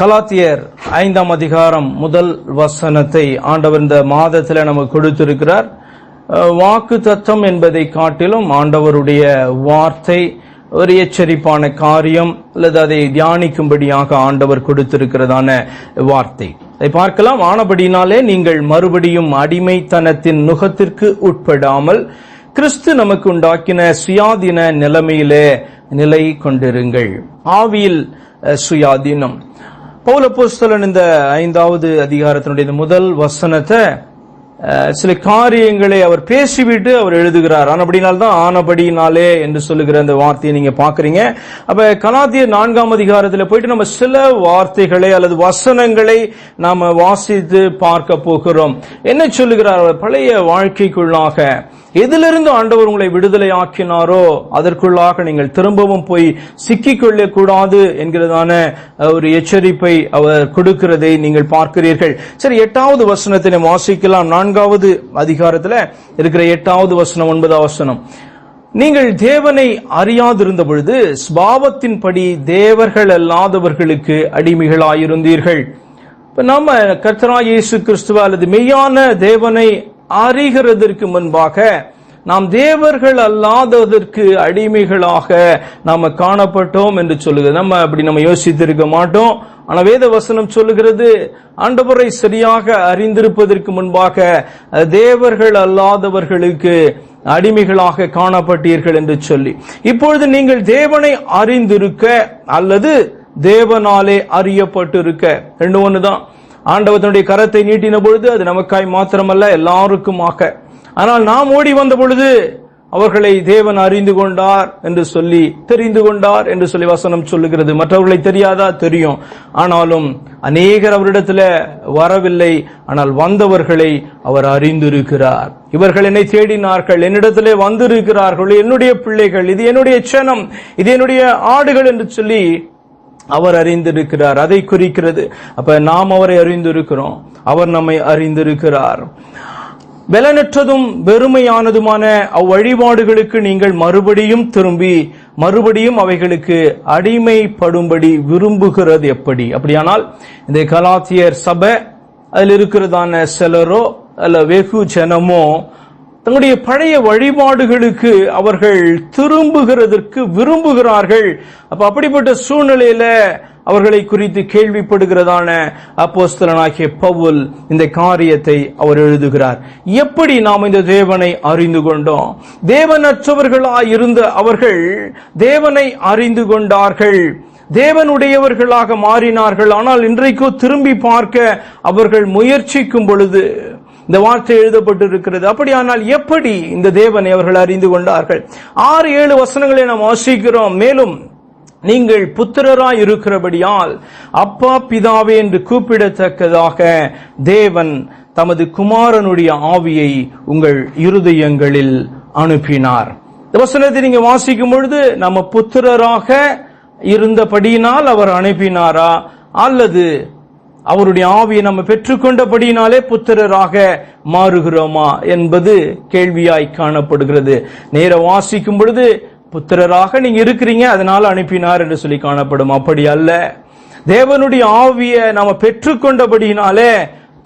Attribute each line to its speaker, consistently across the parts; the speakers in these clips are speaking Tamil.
Speaker 1: கலாத்தியர் ஐந்தாம் அதிகாரம் முதல் வசனத்தை ஆண்டவர் இந்த மாதத்தில் நமக்கு கொடுத்திருக்கிறார். வாக்கு தத்தம் என்பதை காட்டிலும் ஆண்டவருடைய வார்த்தை ஒரு எச்சரிப்பான காரியம் அல்லது அதை தியானிக்கும்படியாக ஆண்டவர் கொடுத்திருக்கிறதான வார்த்தை. அதை பார்க்கலாம். ஆனபடினாலே நீங்கள் மறுபடியும் அடிமைத்தனத்தின் நுகத்திற்கு உட்படாமல் கிறிஸ்து நமக்கு உண்டாக்கின சுயாதீன நிலைமையிலே நிலை கொண்டிருங்கள். ஆவியில் சுயாதீனம். பௌலப்போஸ்தலன் இந்த ஐந்தாவது அதிகாரத்தினுடைய முதல் வசனத்தை சில காரியங்களை அவர் பேசிவிட்டு அவர் எழுதுகிறார். ஆனபடினால் தான் ஆனபடினாலே என்று சொல்லுகிற அந்த வார்த்தையை நீங்க பாக்குறீங்க அப்ப கலாத்திய நான்காம் அதிகாரத்தில் போயிட்டு நம்ம சில வார்த்தைகளை அல்லது வசனங்களை நாம வாசித்து பார்க்க போகிறோம். என்ன சொல்லுகிறார் அவர்? பழைய வாழ்க்கைக்குள்ளாக எதிலிருந்து ஆண்டவர் உங்களை விடுதலை ஆக்கினாரோ அதற்குள்ளாக நீங்கள் திரும்பவும் போய் சிக்கிக்கொள்ள கூடாது என்கிறதான ஒரு எச்சரிப்பை அவர் கொடுக்கிறதை நீங்கள் பார்க்கிறீர்கள். சரி எட்டாவது வசனத்தை வாசிக்கலாம். நான்காவது அதிகாரத்தில் இருக்கிற எட்டாவது வசனம் ஒன்பதாவது வசனம். நீங்கள் தேவனை அறியாதிருந்த பொழுது ஸ்பாவத்தின்படி தேவர்கள் அல்லாதவர்களுக்கு அடிமைகளாயிருந்தீர்கள். இப்ப நம்ம கர்த்தரா இயேசு கிறிஸ்துவ அல்லது மெய்யான தேவனை அறிகிறதற்கு முன்பாக நாம் தேவர்கள் அல்லாததற்கு அடிமைகளாக நாம காணப்பட்டோம் என்று சொல்லுகிறது. நம்ம அப்படி நம்ம யோசித்திருக்க மாட்டோம். ஆனா வேத வசனம் சொல்லுகிறது ஆண்டவரை சரியாக அறிந்திருப்பதற்கு முன்பாக தேவர்கள் அல்லாதவர்களுக்கு அடிமைகளாக காணப்பட்டீர்கள் என்று சொல்லி. இப்பொழுது நீங்கள் தேவனை அறிந்திருக்க அல்லது தேவனாலே அறியப்பட்டிருக்க. ரெண்டு ஒண்ணுதான். ஆண்டவர் தன்னுடைய கரத்தை நீட்டின பொழுது அது நமக்காய் மாத்திரமல்ல எல்லாருக்குமாக. ஆனால் நாம் ஓடி வந்த பொழுது அவர்களை தேவன் அறிந்து கொண்டார் என்று சொல்லி தெரிந்து கொண்டார் என்று சொல்லி வசனம் சொல்லுகிறது. மற்றவர்களை தெரியாதா? தெரியும். ஆனாலும் அநேகர் அவரிடத்துல வரவில்லை. ஆனால் வந்தவர்களை அவர் அறிந்திருக்கிறார். இவர்கள் என்னை தேடினார்கள். என்னிடத்திலே வந்திருக்கிறார்கள். என்னுடைய பிள்ளைகள். இது என்னுடைய சனம் இது என்னுடைய ஆடுகள் என்று சொல்லி அவர் அறிந்திருக்கிறார். அதை குறிக்கிறது. அப்ப நாம் அவரை அறிந்திருக்கிறோம். அவர் நம்மை அறிந்திருக்கிறார். பலனற்றதும் வெறுமையானதுமான அவ்வழிபாடுகளுக்கு நீங்கள் மறுபடியும் திரும்பி மறுபடியும் அவைகளுக்கு அடிமைப்படும்படி விரும்புகிறது எப்படி? அப்படியானால் இந்த கலாத்தியர் சபை அதில் இருக்கிறதான சிலரோ அல்ல வெகு ஜனமோ தங்களுடைய பழைய வழிபாடுகளுக்கு அவர்கள் திரும்புகிறதற்கு விரும்புகிறார்கள். அப்ப அப்படிப்பட்ட சூழ்நிலையில அவர்களை குறித்து கேள்விப்படுகிறதான அப்போஸ்தலனாகிய பவுல் இந்த காரியத்தை அவர் எழுதுகிறார். எப்படி நாம் இந்த தேவனை அறிந்து கொண்டோம்? தேவனற்றவர்களாய் இருந்த அவர்கள் தேவனை அறிந்து கொண்டார்கள். தேவனுடையவர்களாக மாறினார்கள். ஆனால் இன்றைக்கோ திரும்பி பார்க்க அவர்கள் முயற்சிக்கும் பொழுது இந்த வார்த்தை எழுதப்பட்டிருக்கிறது. அப்படியானால் எப்படி இந்த தேவனை அவர்கள் அறிந்து கொண்டார்கள்? ஆறு ஏழு வசனங்களை நாம் வாசிக்கிறோம். மேலும் நீங்கள் புத்திரராய் இருக்கிறபடியால் அப்பா பிதாவே என்று கூப்பிடத்தக்கதாக தேவன் தமது குமாரனுடைய ஆவியை உங்கள் இருதயங்களில் அனுப்பினார். இந்த வசனத்தை நீங்க வாசிக்கும் பொழுது நம்ம புத்திரராக இருந்தபடியினால் அவர் அனுப்பினாரா? அல்லது அவருடைய ஆவியை நம்ம பெற்றுக்கொண்டபடியினாலே புத்திரராக மாறுகிறோமா என்பது கேள்வியாய் காணப்படுகிறது. நேர வாசிக்கும் பொழுது புத்திரராக நீங்க இருக்கிறீங்க அதனால அனுப்பினார் என்று சொல்லி காணப்படும். அப்படி அல்ல. தேவனுடைய ஆவியை நாம பெற்றுக்கொண்டபடியினாலே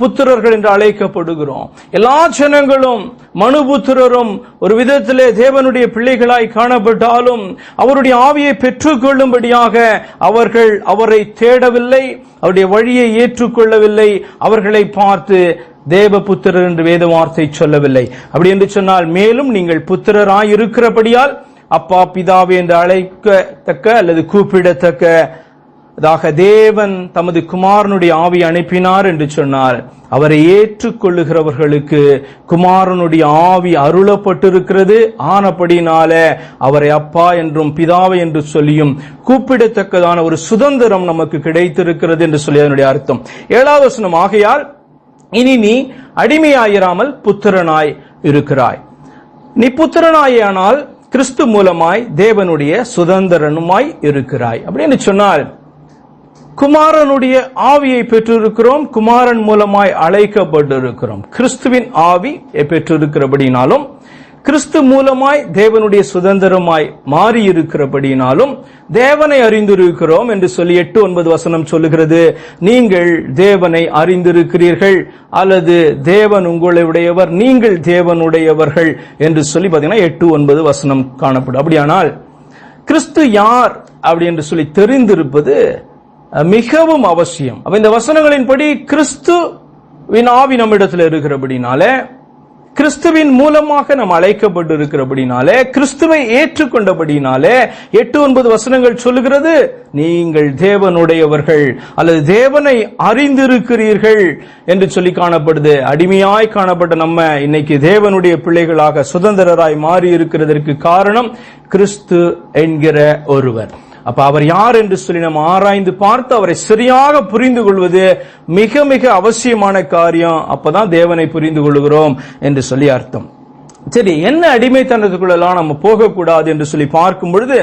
Speaker 1: புத்திரர்கள் என்று அழைக்கப்படுகிறோம். எல்லா ஜனங்களும் மனுபுத்திரரும் ஒரு விதத்திலே தேவனுடைய பிள்ளைகளாய் காணப்பட்டாலும் அவருடைய ஆவியை பெற்றுக்கொள்ளும்படியாக அவர்கள் அவரை தேடவில்லை அவருடைய வழியை ஏற்றுக்கொள்ளவில்லை அவர்களை பார்த்து தேவ புத்திரர் என்று வேத வார்த்தை சொல்லவில்லை. அப்படி என்று சொன்னால் மேலும் நீங்கள் புத்திரராய் இருக்கிறபடியால் அப்பா பிதாவே என்று அழைக்கத்தக்க அல்லது கூப்பிடத்தக்க அதாக தேவன் தமது குமாரனுடைய ஆவி அனுப்பினார் என்று சொன்னார். அவரை ஏற்றுக்கொள்ளுகிறவர்களுக்கு குமாரனுடைய ஆவி அருளப்பட்டிருக்கிறது. ஆனபடினால அவரை அப்பா என்றும் பிதாவை என்று சொல்லியும் கூப்பிடத்தக்கதான ஒரு சுதந்திரம் நமக்கு கிடைத்திருக்கிறது என்று சொல்லி அதனுடைய அர்த்தம். ஏழாவது வசனம் ஆகையால் இனி நீ அடிமையாயிராமல் புத்திரனாய் இருக்கிறாய். நீ புத்திரனாயானால் கிறிஸ்து மூலமாய் தேவனுடைய சுதந்திரனுமாய் இருக்கிறாய். அப்படின்னு சொன்னால் குமாரனுடைய ஆவியை பெற்றிருக்கிறோம். குமாரன் மூலமாய் அழைக்கப்பட்டிருக்கிறோம். கிறிஸ்துவின் ஆவி பெற்றிருக்கிறபடினாலும் கிறிஸ்து மூலமாய் தேவனுடைய சுதந்திரமாய் மாறி இருக்கிறபடினாலும் தேவனை அறிந்திருக்கிறோம் என்று சொல்லி எட்டு ஒன்பது வசனம் சொல்லுகிறது. நீங்கள் தேவனை அறிந்திருக்கிறீர்கள் அல்லது தேவன் உங்களுடையவர் நீங்கள் தேவனுடையவர்கள் என்று சொல்லி பார்த்தீங்கன்னா எட்டு ஒன்பது வசனம் காணப்படும். அப்படியானால் கிறிஸ்து யார் அப்படி என்று சொல்லி தெரிந்திருப்பது மிகவும் அவசியம். அப்ப இந்த வசனங்களின்படி கிறிஸ்துவின் ஆவி நம்மிடத்தில் இருக்கிறபடினாலே கிறிஸ்துவின் மூலமாக நாம் அழைக்கப்பட்டு இருக்கிறபடினாலே கிறிஸ்துவை ஏற்றுக்கொண்டபடினாலே எட்டு ஒன்பது வசனங்கள் சொல்லுகிறது நீங்கள் தேவனுடையவர்கள் அல்லது தேவனை அறிந்திருக்கிறீர்கள் என்று சொல்லி காணப்படுது. அடிமையாய் காணப்பட்ட நம்ம இன்னைக்கு தேவனுடைய பிள்ளைகளாக சுதந்திரராய் மாறி இருக்கிறதற்கு காரணம் கிறிஸ்து என்கிற ஒருவர். அப்ப அவர் யார் என்று சொல்லி நம்ம ஆராய்ந்து பார்த்து அவரை சரியாக புரிந்து கொள்வது மிக மிக அவசியமான காரியம். அப்பதான் தேவனை புரிந்து கொள்கிறோம் என்று சொல்லி அர்த்தம். சரி என்ன அடிமைத்தனத்துக்குள்ளெல்லாம் நம்ம போகக்கூடாது என்று சொல்லி பார்க்கும் பொழுது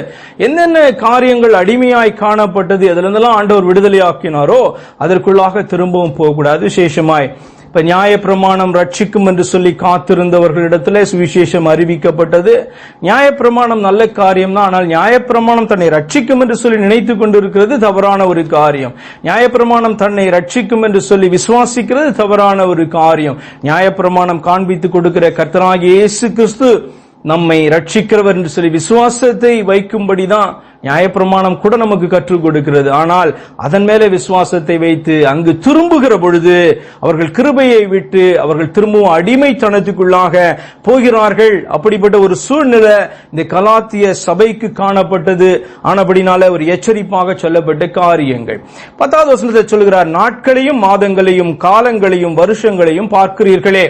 Speaker 1: என்னென்ன காரியங்கள் அடிமையாய் காணப்பட்டது அதுல இருந்தெல்லாம் ஆண்டவர் விடுதலையாக்கினாரோ அதற்குள்ளாக திரும்பவும் போகக்கூடாது. விசேஷமாய் இப்ப நியாயப்பிரமாணம் ரட்சிக்கும் என்று சொல்லி காத்திருந்தவர்களிடத்துல சுவிசேஷம் அறிவிக்கப்பட்டது. நியாயப்பிரமாணம் நல்ல காரியம் தான் ஆனால் நியாயப்பிரமாணம் தன்னை ரட்சிக்கும் என்று சொல்லி நினைத்துக் கொண்டிருக்கிறது தவறான ஒரு காரியம். நியாயப்பிரமாணம் தன்னை ரட்சிக்கும் என்று சொல்லி விசுவாசிக்கிறது தவறான ஒரு காரியம். நியாயப்பிரமாணம் காண்பித்துக் கொடுக்கிற கர்த்தனாகிய இயேசு கிறிஸ்து நம்மை ரட்சிக்கிறவர் என்று சொல்லி விசுவாசத்தை வைக்கும்படிதான் நியாயப்பிரமாணம் கூட நமக்கு கற்றுக் கொடுக்கிறது. ஆனால் அதன் மேலே விசுவாசத்தை வைத்து அங்கு திரும்புகிற பொழுது அவர்கள் கிருபையை விட்டு அவர்கள் திரும்பவும் அடிமைத்தனத்துக்குள்ளாக போகிறார்கள். அப்படிப்பட்ட ஒரு சூழ்நிலை இந்த கலாத்திய சபைக்கு காணப்பட்டது. ஆனபடினால ஒரு எச்சரிப்பாக சொல்லப்பட்ட காரியங்கள். பத்தாவது வசனத்தை சொல்கிறார் நாட்களையும் மாதங்களையும் காலங்களையும் வருஷங்களையும் பார்க்கிறீர்களே.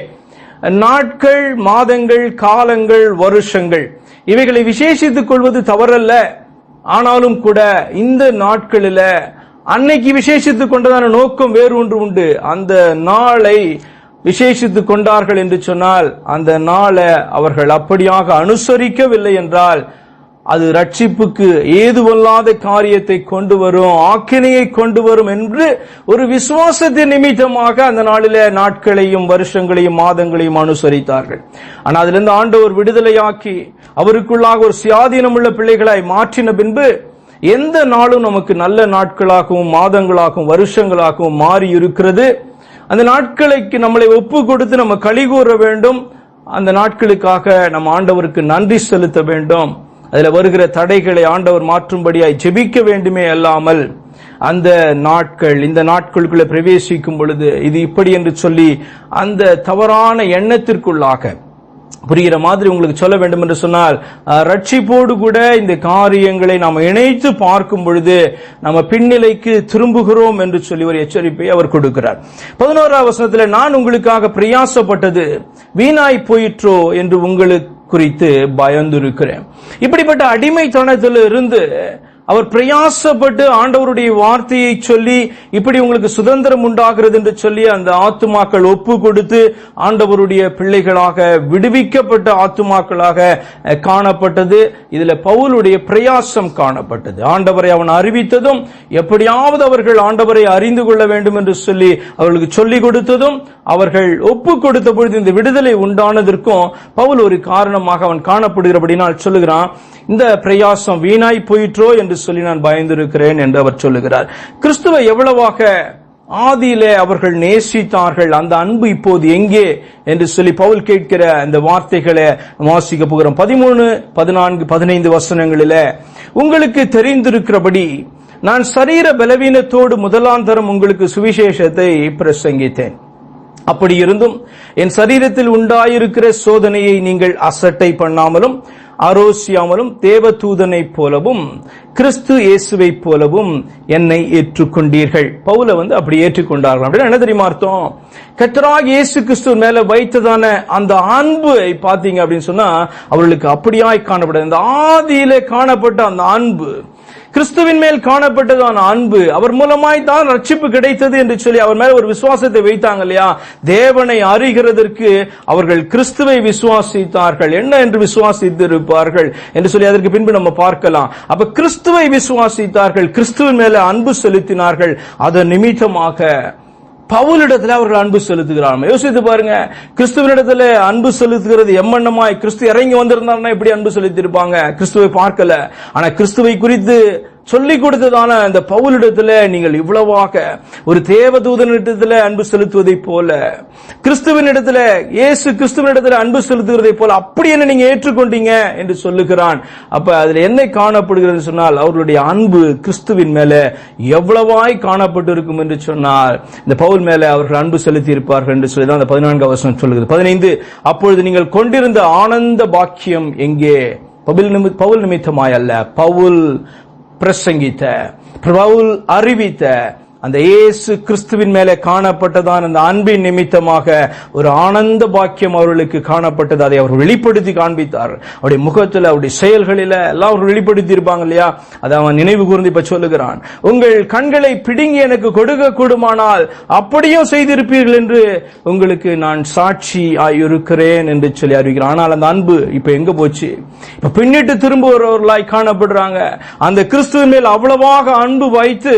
Speaker 1: நாட்கள் மாதங்கள் காலங்கள் வருஷங்கள். இவைகளை விசேஷித்துக் கொள்வது தவறல்ல. ஆனாலும் கூட இந்த நாட்களில் அன்னைக்கு விசேஷித்துக் கொண்டதான நோக்கம் வேறு ஒன்று உண்டு. அந்த நாளை விசேஷித்துக் கொண்டார்கள் என்று சொன்னால் அந்த நாளை அவர்கள் அப்படியாக அனுசரிக்கவில்லை என்றால் அது ரட்சிப்புக்கு ஏதுவல்லாத காரியத்தை கொண்டு வரும் ஆக்கினையை கொண்டு வரும் என்று ஒரு விசுவாசத்தின் நிமித்தமாக அந்த நாளில நாட்களையும் வருஷங்களையும் மாதங்களையும் அனுசரித்தார்கள். ஆனால் அதிலிருந்து ஆண்டவர் விடுதலையாக்கி அவருக்குள்ளாக ஒரு சுயாதீனமுள்ள பிள்ளைகளாய் மாற்றின பின்பு எந்த நாளும் நமக்கு நல்ல நாட்களாகவும் மாதங்களாகவும் வருஷங்களாகவும் மாறி இருக்கிறது அந்த நாட்களுக்கு நம்மளை ஒப்பு கொடுத்து நம்ம கழி கூற வேண்டும். அந்த நாட்களுக்காக நம்ம ஆண்டவருக்கு நன்றி செலுத்த வேண்டும். அதில் வருகிற தடைகளை ஆண்டவர் மாற்றும்படியாய் ஜெபிக்க வேண்டுமே அல்லாமல் அந்த நாட்கள் இந்த நாட்களுக்குள்ள பிரவேசிக்கும் பொழுது இது இப்படி என்று சொல்லி அந்த தவறான எண்ணத்திற்குள்ளாக புரிகிற மாதிரி உங்களுக்கு சொல்ல வேண்டும் என்று சொன்னால் ரட்சிப்போடு கூட இந்த காரியங்களை நாம் இணைத்து பார்க்கும் பொழுது நம்ம பின்னிலைக்கு திரும்புகிறோம் என்று சொல்லி ஒரு எச்சரிப்பை அவர் கொடுக்கிறார். பதினோராம் வசனத்தில் நான் உங்களுக்காக பிரயாசப்பட்டது வீணாய் போயிற்றோ என்று உங்களுக்கு குறித்து பயந்திருக்கிறேன். இப்படிப்பட்ட அடிமைத்தனத்திலிருந்து அவர் பிரயாசப்பட்டு ஆண்டவருடைய வார்த்தையை சொல்லி இப்படி உங்களுக்கு சுதந்திரம் உண்டாகிறது என்று சொல்லி அந்த ஆத்துமாக்கள் ஒப்பு கொடுத்து ஆண்டவருடைய பிள்ளைகளாக விடுவிக்கப்பட்ட ஆத்துமாக்களாக காணப்பட்டது. இதுல பவுலுடைய பிரயாசம் காணப்பட்டது. ஆண்டவரை அவன் அறிவித்ததும் எப்படியாவது அவர்கள் ஆண்டவரை அறிந்து கொள்ள வேண்டும் என்று சொல்லி அவர்களுக்கு சொல்லிக் கொடுத்ததும் அவர்கள் ஒப்பு கொடுத்த பொழுது இந்த விடுதலை உண்டானதற்கும் பவுல் ஒரு காரணமாக அவன் காணப்படுகிறபடினால் சொல்லுகிறான் இந்த பிரயாசம் வீணாய் போயிற்றோ? என்று என்று சொல்லி நான் பயந்திருக்கிறேன் என்று அவர் சொல்லுகிறார். கிறிஸ்துவை எவ்வளவாக ஆதியிலே அவர்கள் நேசித்தார்கள் அந்த அன்பு இப்போது எங்கே என்று சொல்லி பவுல் கேட்கிற அந்த வார்த்தைகளை வாசிக்க போகிறோம். பதிமூணு பதினான்கு பதினைந்து வசனங்களில உங்களுக்கு தெரிந்திருக்கிறபடி நான் சரீர பலவீனத்தோடு முதலாந்தரம் உங்களுக்கு சுவிசேஷத்தை பிரசங்கித்தேன். அப்படி இருந்தும் என் சரீரத்தில் உண்டாயிருக்கிற சோதனையை நீங்கள் அசட்டை பண்ணாமலும் ஆரோசியாமலும் தேவதூதனைப் போலவும் கிறிஸ்து இயேசுவைப் போலவும் என்னை ஏற்றுக்கொண்டீர்கள். பவுல வந்து அப்படி ஏற்றுக்கொண்டார்கள். அப்படின்னு என்ன தெரியுமா அர்த்தம்? கத்தராக இயேசு கிறிஸ்து மேல வைத்ததான அந்த அன்பை பாத்தீங்க அப்படின்னு சொன்னா அவர்களுக்கு அப்படியாய் காணப்பட்டது. அந்த ஆதியிலே காணப்பட்ட அந்த அன்பு. கிறிஸ்துவின் மேல் காணப்பட்டதான அன்பு அவர் மூலமாய் தான் ரட்சிப்பு கிடைத்தது என்று சொல்லி அவர் மேல ஒரு விசுவாசத்தை வைத்தாங்க இல்லையா? தேவனை அறிகிறதற்கு அவர்கள் கிறிஸ்துவை விசுவாசித்தார்கள். என்ன என்று விசுவாசித்திருப்பார்கள் என்று சொல்லி அதற்கு பின்பு நம்ம பார்க்கலாம். அப்ப கிறிஸ்துவை விசுவாசித்தார்கள் கிறிஸ்துவின் மேல அன்பு செலுத்தினார்கள். அதன் நிமித்தமாக பவுலிடத்துல அவர்கள் அன்பு செலுத்துகிறார்கள். யோசித்து பாருங்க கிறிஸ்துவனிடத்துல அன்பு செலுத்துகிறது எம்மண்ணமாய் கிறிஸ்து இறங்கி வந்திருந்தாருன்னா எப்படி அன்பு செலுத்தியிருப்பாங்க? கிறிஸ்துவை பார்க்கல. ஆனா கிறிஸ்துவை குறித்து சொல்லிக் கொடுத்ததான அந்த பவுலிடத்துல நீங்கள் இவ்வளவாக ஒரு தேவதூதனிடத்துல அன்பு செலுத்துவதைப் போல கிறிஸ்துவின் இடத்துல இயேசு கிறிஸ்துவின் இடத்துல அன்பு செலுத்துவதைப் போல அப்படி என்ன நீங்க ஏற்றுக்கொண்டீங்க என்று சொல்லுகிறான். அப்ப அதுல என்ன காணப்படுகிறது சொன்னால் அவர்களுடைய அன்பு கிறிஸ்துவின் மேல எவ்வளவாய் காணப்பட்டிருக்கும் என்று சொன்னால் இந்த பவுல் மேல அவர்கள் அன்பு செலுத்தி இருப்பார்கள் என்று சொல்லி தான் அந்த பதினான்கு அவசரம் சொல்லுகிறது. பதினைந்து அப்பொழுது நீங்கள் கொண்டிருந்த ஆனந்த பாக்கியம் எங்கே? பவுல் நிமி பவுல் நிமித்தமாய் அல்ல பவுல் பிரசங்கித்த பவுல் அறிவித்த அந்த இயேசு கிறிஸ்துவின் மேலே காணப்பட்டதான் அந்த அன்பின் நிமித்தமாக ஒரு ஆனந்த பாக்கியம் அவர்களுக்கு காணப்பட்டது. அதை அவர் வெளிப்படுத்தி காண்பித்தார். அவருடைய முகத்தில் அவருடைய செயல்களில எல்லாம் அவர் வெளிப்படுத்தி இருப்பாங்க இல்லையா? அதை அவன் நினைவு கூர்ந்து இப்ப சொல்லுகிறான். உங்கள் கண்களை பிடுங்கி எனக்கு கொடுக்க கூடுமானால் அப்படியும் செய்திருப்பீர்கள் என்று உங்களுக்கு நான் சாட்சி ஆயிருக்கிறேன் என்று சொல்லி அறிவிக்கிறேன். ஆனால் அந்த அன்பு இப்ப எங்க போச்சு? இப்ப பின்னிட்டு திரும்புகிறவர்களாய் காணப்படுறாங்க. அந்த கிறிஸ்துவின் மேல் அவ்வளவாக அன்பு வைத்து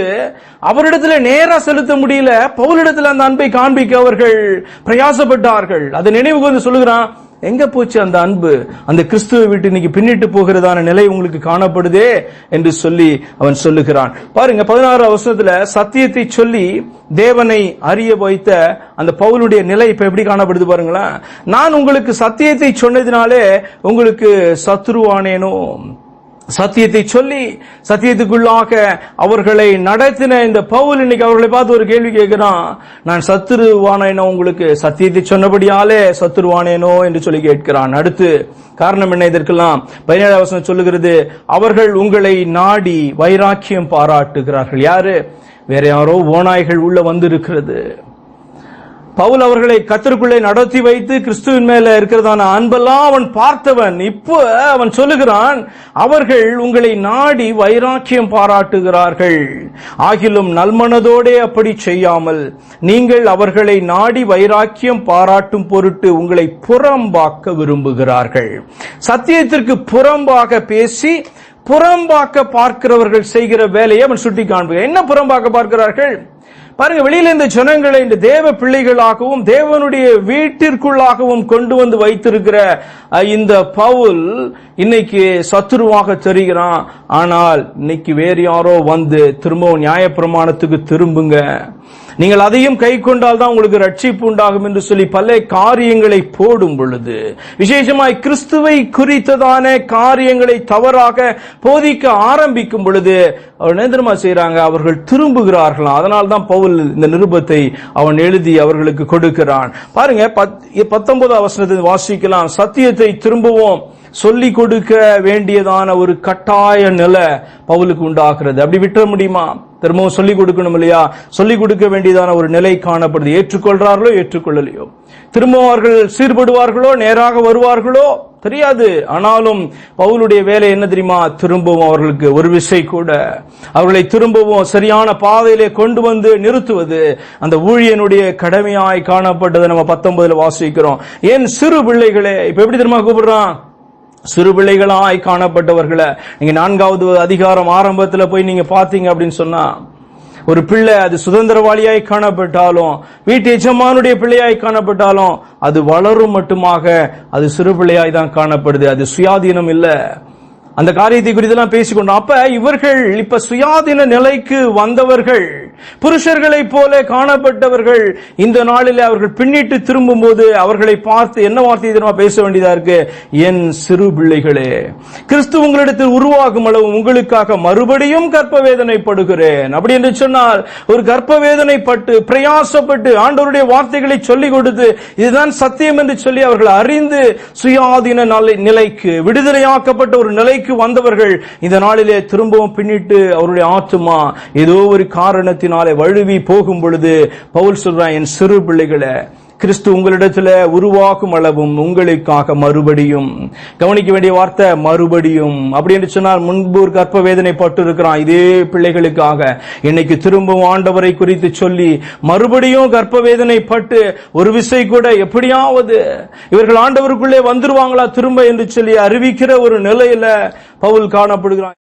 Speaker 1: அவரிடத்துல நேரா செலுத்த முடியல. பவுலிடத்தில் அந்த அன்பை காண்பிக்க அவர்கள் பிரயாசப்பட்டார்கள். அதை நினைவு வந்து சொல்லுகிறான் எங்க போச்சு அந்த அன்பு? அந்த கிறிஸ்துவை விட்டு இன்னைக்கு பின்னிட்டு போகிறதான நிலை உங்களுக்கு காணப்படுதே? என்று சொல்லி அவன் சொல்லுகிறான். பாருங்க பதினாறு அவசரத்துல சத்தியத்தை சொல்லி தேவனை அறிய வைத்த அந்த பவுலுடைய நிலை இப்ப எப்படி காணப்படுது பாருங்களேன். நான் உங்களுக்கு சத்தியத்தை சொன்னதினாலே உங்களுக்கு சத்ருவானேனோ சத்தியத்தை சொல்லி சத்தியத்துக்குள்ளாக அவர்களை நடத்தின இந்த பவுல் இன்னைக்கு அவர்களை பார்த்து ஒரு கேள்வி கேட்கிறான். நான் சத்துருவானேனோ உங்களுக்கு? சத்தியத்தை சொன்னபடியாலே சத்துருவானேனோ என்று சொல்லி கேட்கிறான். அடுத்து காரணம் என்ன இதற்கெல்லாம்? பதினேழாம் வசனம் சொல்லுகிறது அவர்கள் உங்களை நாடி வைராக்கியம் பாராட்டுகிறார்கள். யாரு? வேற யாரோ ஓநாய்கள் உள்ள வந்திருக்கிறது. பவுல் அவர்களை கத்திற்குள்ளே நடத்தி வைத்து கிறிஸ்துவின் மேல இருக்கிறதான அன்பெல்லாம் அவன் பார்த்தவன். இப்போ அவன் சொல்லுகிறான் அவர்கள் உங்களை நாடி வைராக்கியம் பாராட்டுகிறார்கள். ஆகிலும் நல்மனதோடே அப்படி செய்யாமல் நீங்கள் அவர்களை நாடி வைராக்கியம் பாராட்டும் பொருட்டு உங்களை புறம்பாக்க விரும்புகிறார்கள். சத்தியத்திற்கு புறம்பாக பேசி புறம்பாக்க பார்க்கிறவர்கள் செய்கிற வேலையை அவன் சுட்டி காண்புகிறான் என்ன புறம்பாக்க பார்க்கிறார்கள்? பாருங்க வெளியில இந்த ஜனங்களை இந்த தேவ பிள்ளைகளாகவும் தேவனுடைய வீட்டிற்குள்ளாகவும் கொண்டு வந்து வைத்திருக்கிற இந்த பவுல் இன்னைக்கு சத்துருவாக தெரிகிறான். ஆனால் இன்னைக்கு வேறு யாரோ வந்து திரும்பவும் நியாயப்பிரமாணத்துக்கு திரும்புங்க. நீங்கள் அதையும் கை கொண்டால் தான் உங்களுக்கு ரட்சிப்பு உண்டாகும் என்று சொல்லி பல காரியங்களை போடும் பொழுது விசேஷமாய் கிறிஸ்துவை குறித்ததான காரியங்களை தவறாக போதிக்க ஆரம்பிக்கும் பொழுது அவர் நேந்திரமா செய்கிறாங்க அவர்கள் திரும்புகிறார்கள் அதனால் தான் பவுல் இந்த நிருபத்தை அவன் எழுதி அவர்களுக்கு கொடுக்கிறான். பாருங்க பத்- அவசரத்தை வாசிக்கலாம். சத்தியத்தை திரும்புவோம். சொல்லிக் கொடுக்க வேண்டியதான ஒரு கட்டாய நிலை பவுலுக்கு உண்டாகிறது. அப்படி விட்டுற முடியுமா? திரும்பவும் சொல்லிக் கொடுக்கணும் இல்லையா? சொல்லிக் கொடுக்க வேண்டியதான ஒரு நிலை காணப்படுது. ஏற்றுக்கொள்றார்களோ ஏற்றுக்கொள்ளலையோ? திரும்பவும் அவர்கள் சீர்படுவார்களோ நேராக வருவார்களோ? தெரியாது. ஆனாலும் பவுலுடைய வேலை என்ன தெரியுமா? திரும்பவும் அவர்களுக்கு ஒரு விசை கூட. அவர்களை திரும்பவும் சரியான பாதையிலே கொண்டு வந்து நிறுத்துவது. அந்த ஊழியனுடைய கடமையாய் காணப்பட்டதை நம்ம பத்தொன்பதுல வாசிக்கிறோம். ஏன் சிறு பிள்ளைகளே இப்ப எப்படி தெரியுமா கூப்பிடுறான்? சிறுபிள்ளைகளாய் காணப்பட்டவர்களை. நீங்க நான்காவது அதிகாரம் ஆரம்பத்துல போய் நீங்க பாத்தீங்க அப்படின்னு சொன்னா ஒரு பிள்ளை அது சுதந்திரவாளியாய் காணப்பட்டாலும் வீட்டு எஜமானுடைய பிள்ளையாய் காணப்பட்டாலும் அது வளரும் மட்டுமாக அது சிறு பிள்ளையாய் தான் காணப்படுது. அது சுயாதீனம் இல்லை. அந்த காரியத்தை குறித்தெல்லாம் பேசிக்கொண்டோம் அப்ப இவர்கள் இப்ப சுயாதீன நிலைக்கு வந்தவர்கள் புருஷர்களை போல காணப்பட்டவர்கள் இந்த நாளில் அவர்கள் பின்னிட்டு திரும்பும் போது அவர்களை பார்த்து என்ன வார்த்தை தெரியுமா பேச வேண்டியதா இருக்கு? என் சிறு பிள்ளைகளே கிறிஸ்து உங்களிடத்தில் உருவாகும் அளவு உங்களுக்காக மறுபடியும் கற்ப வேதனைப்படுகிறேன் அப்படி என்று சொன்னால் ஒரு கற்ப வேதனைப்பட்டு பிரயாசப்பட்டு ஆண்டவருடைய வார்த்தைகளை சொல்லிக் கொடுத்து இதுதான் சத்தியம் என்று சொல்லி அவர்கள் அறிந்து சுயாதீன நிலை- நிலைக்கு விடுதலையாக்கப்பட்ட ஒரு நிலைக்கு வந்தவர்கள் இந்த நாளிலே திரும்பவும் பின்னிட்டு அவருடைய ஆத்துமா ஏதோ ஒரு காரணத்தினாலே வழுவி போகும் பொழுது பவுல் சொல்றான் என் சிறு பிள்ளைகளை கிறிஸ்து உங்களிடத்துல உருவாகும் அளவும் உங்களுக்காக மறுபடியும். கவனிக்க வேண்டிய வார்த்தை மறுபடியும். அப்படி என்று சொன்னால் முன்பு ஒரு கற்ப வேதனை பட்டு இருக்கிறான் இதே பிள்ளைகளுக்காக. இன்னைக்கு திரும்பவும் ஆண்டவரை குறித்து சொல்லி மறுபடியும் கற்ப வேதனை பட்டு ஒரு விசை கூட எப்படியாவது இவர்கள் ஆண்டவருக்குள்ளே வந்துருவாங்களா திரும்ப என்று சொல்லி அறிவிக்கிற ஒரு நிலையில பவுல் காணப்படுகிறான்.